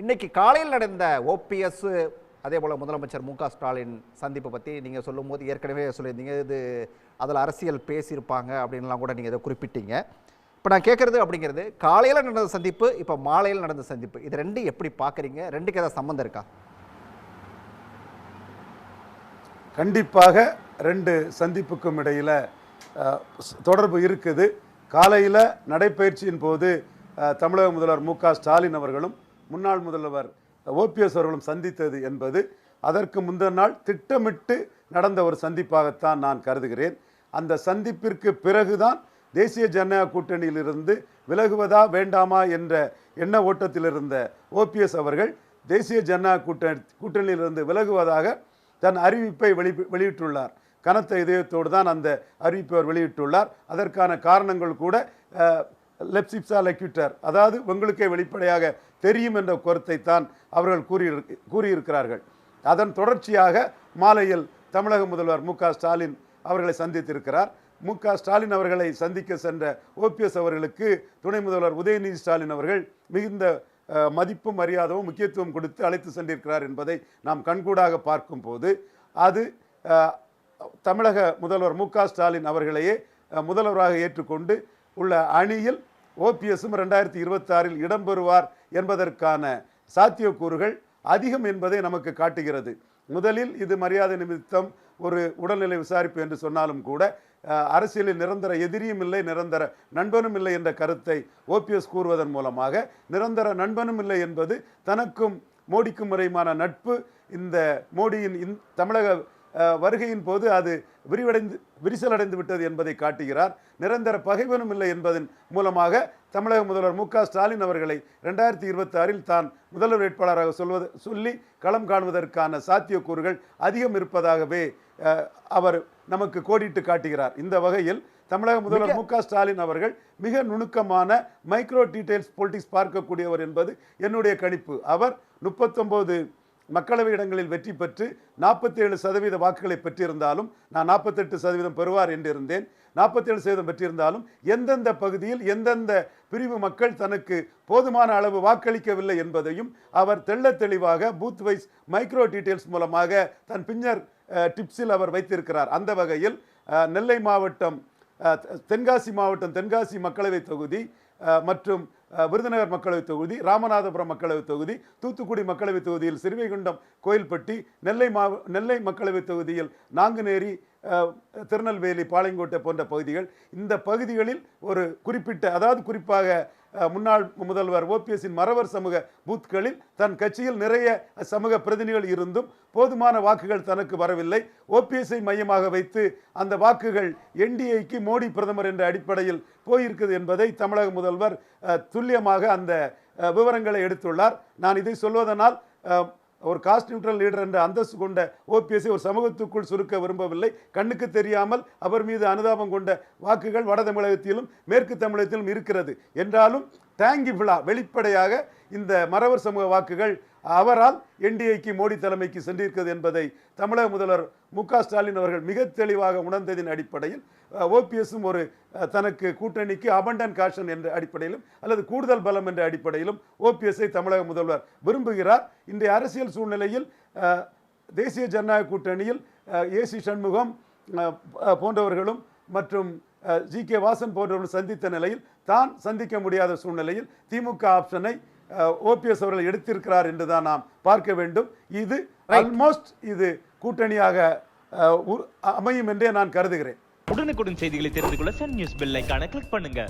இன்னைக்கு காலையில் நடந்த ஓபிஎஸ் அதே போல் முதலமைச்சர் மு க ஸ்டாலின் சந்திப்பை பற்றி நீங்கள் சொல்லும்போது ஏற்கனவே சொல்லியிருந்தீங்க இது அதில் அரசியல் பேசியிருப்பாங்க அப்படின்லாம் கூட நீங்கள் இதை குறிப்பிட்டீங்க. இப்போ நான் கேட்குறது அப்படிங்கிறது காலையில் நடந்த சந்திப்பு இப்போ மாலையில் நடந்த சந்திப்பு இது ரெண்டும் எப்படி பார்க்குறீங்க? ரெண்டுக்கு ஏதாவது சம்மந்தம் இருக்கா? கண்டிப்பாக ரெண்டு சந்திப்புக்கும் இடையில் தொடர்பு இருக்குது. காலையில் நடைப்பயிற்சியின் போது தமிழக முதல்வர் மு க ஸ்டாலின் அவர்களும் முன்னாள் முதல்வர் ஓபிஎஸ் அவர்களும் சந்தித்தது என்பது அதற்கு முந்தின நாள் திட்டமிட்டு நடந்த ஒரு சந்திப்பாகத்தான் நான் கருதுகிறேன். அந்த சந்திப்பிற்கு பிறகுதான் தேசிய ஜனநாயக கூட்டணியிலிருந்து விலகுவதா வேண்டாமா என்ற எண்ண ஓட்டத்தில் இருந்த ஓபிஎஸ் அவர்கள் தேசிய ஜனநாயக கூட்டணி கூட்டணியிலிருந்து விலகுவதாக தன் அறிவிப்பை வெளி வெளியிட்டுள்ளார். கனத்த இதயத்தோடு தான் அந்த அறிவிப்பை அவர் வெளியிட்டுள்ளார். அதற்கான காரணங்கள் கூட லெப்சிப்சா லெக்யூட்டர் அதாவது உங்களுக்கே வெளிப்படையாக தெரியும் என்ற கருத்தை தான் அவர்கள் கூறியிரு கூறியிருக்கிறார்கள். அதன் தொடர்ச்சியாக மாலையில் தமிழக முதல்வர் மு ஸ்டாலின் அவர்களை சந்தித்திருக்கிறார். மு ஸ்டாலின் அவர்களை சந்திக்க சென்ற ஓபிஎஸ் அவர்களுக்கு துணை முதல்வர் உதயநிதி ஸ்டாலின் அவர்கள் மிகுந்த மதிப்பும் மரியாதையும் முக்கியத்துவம் கொடுத்து அழைத்து சென்றிருக்கிறார் என்பதை நாம் கண்கூடாக பார்க்கும்போது அது தமிழக முதல்வர் மு ஸ்டாலின் அவர்களையே முதல்வராக ஏற்றுக்கொண்டு உள்ள அணியில் ஓபிஎஸும் ரெண்டாயிரத்தி இருபத்தாறில் இடம்பெறுவார் என்பதற்கான சாத்தியக்கூறுகள் அதிகம் என்பதை நமக்கு காட்டுகிறது. முதலில் இது மரியாதை நிமித்தம் ஒரு உடல்நிலை விசாரிப்பு என்று சொன்னாலும் கூட அரசியலில் நிரந்தர எதிரியும் இல்லை நிரந்தர நண்பனும் இல்லை என்ற கருத்தை ஓபிஎஸ் கூறுவதன் மூலமாக நிரந்தர நண்பனும் இல்லை என்பது தனக்கும் மோடிக்கும் முறையுமான நட்பு இந்த மோடியின் இந் தமிழக வருகையின் போது அது விரிவடைந்து விரிசலடைந்து விட்டது என்பதை காட்டுகிறார். நிரந்தர பகைவனும் இல்லை என்பதன் மூலமாக தமிழக முதல்வர் மு ஸ்டாலின் அவர்களை ரெண்டாயிரத்தி இருபத்தி ஆறில் தான் முதல்வர் வேட்பாளராக சொல்வது சொல்லி களம் காணுவதற்கான சாத்தியக்கூறுகள் அதிகம் இருப்பதாகவே அவர் நமக்கு கோடிட்டு காட்டுகிறார். இந்த வகையில் தமிழக முதல்வர் மு ஸ்டாலின் அவர்கள் மிக நுணுக்கமான மைக்ரோ டீடைல்ஸ் பொலிட்டிக்ஸ் பார்க்கக்கூடியவர் என்பது என்னுடைய கணிப்பு. அவர் முப்பத்தொம்போது மக்களவை இடங்களில் வெற்றி பெற்று நாற்பத்தேழு சதவீத வாக்குகளை பெற்றிருந்தாலும் நான் நாற்பத்தெட்டு சதவீதம் பெறுவார் என்றிருந்தேன் நாற்பத்தேழு சதவீதம் பெற்றிருந்தாலும் எந்தெந்த பகுதியில் எந்தெந்த பிரிவு மக்கள் தனக்கு போதுமான அளவு வாக்களிக்கவில்லை என்பதையும் அவர் தெள்ள தெளிவாக பூத் வைஸ் மைக்ரோ டீடைல்ஸ் மூலமாக தன் பின்னர் டிப்ஸில் அவர் வைத்திருக்கிறார். அந்த வகையில் நெல்லை மாவட்டம் தென்காசி மாவட்டம் தென்காசி மக்களவை தொகுதி மற்றும் விருதுநகர் மக்களவை தொகுதி ராமநாதபுரம் மக்களவை தொகுதி தூத்துக்குடி மக்களவை தொகுதியில் சிறுவைகுண்டம் கோயில்பட்டி நெல்லை மாவ நெல்லை மக்களவை தொகுதியில் நாங்குநேரி திருநெல்வேலி பாளையங்கோட்டை போன்ற பகுதிகள். இந்த பகுதிகளில் ஒரு குறிப்பிட்ட அதாவது குறிப்பாக முன்னாள் முதல்வர் ஓபிஎஸ்ஸின் மறவர் சமூக பூத்களில் தன் கட்சியில் நிறைய சமூக பிரதிநிதிகள் இருந்தும் போதுமான வாக்குகள் தனக்கு வரவில்லை. ஓபிஎஸ்ஐ மையமாக வைத்து அந்த வாக்குகள் என்டிஏக்கு மோடி பிரதமர் என்ற அடிப்படையில் போயிருக்குது என்பதை தமிழக முதல்வர் துல்லியமாக அந்த விவரங்களை எடுத்துள்ளார். நான் இதை சொல்வதனால் ஒரு காஸ்ட் நியூட்ரல் லீடர் என்ற அந்தஸ்து கொண்ட ஓபிஎஸ்ஐ ஒரு சமூகத்துக்குள் சுருக்க விரும்பவில்லை. கண்ணுக்கு தெரியாமல் அவர் மீது அனுதாபம் கொண்ட வாக்குகள் வட தமிழகத்திலும் மேற்கு தமிழகத்திலும் இருக்கிறது. என்றாலும் டேங்கிபிளா வெளிப்படையாக இந்த மறவர் சமூக வாக்குகள் அவரால் என்டிஏக்கு மோடி தலைமைக்கு சென்றிருக்கிறது என்பதை தமிழக முதல்வர் மு ஸ்டாலின் அவர்கள் மிக தெளிவாக உணர்ந்ததின் அடிப்படையில் ஓபிஎஸும் ஒரு தனக்கு கூட்டணிக்கு அபண்டன் காஷன் என்ற அடிப்படையிலும் அல்லது கூடுதல் பலம் என்ற அடிப்படையிலும் ஓபிஎஸ்ஐ தமிழக முதல்வர் விரும்புகிறார். இன்றைய அரசியல் சூழ்நிலையில் தேசிய ஜனநாயக கூட்டணியில் ஏசி சண்முகம் போன்றவர்களும் மற்றும் ஜி கே வாசன் போன்றவர்கள் சந்தித்த நிலையில் தான் சந்திக்க முடியாத சூழ்நிலையில் திமுக ஆப்ஷனை ஓபிஎஸ் அவர்கள் எடுத்திருக்கிறார் என்று தான் நாம் பார்க்க வேண்டும். இது ஆல்மோஸ்ட் இது கூட்டணியாக அமையும் என்றே நான் கருதுகிறேன். உடனுக்குடன் செய்திகளை தெரிந்து கொள்ள சன் நியூஸ் பெல் ஐகானை கிளிக் பண்ணுங்க.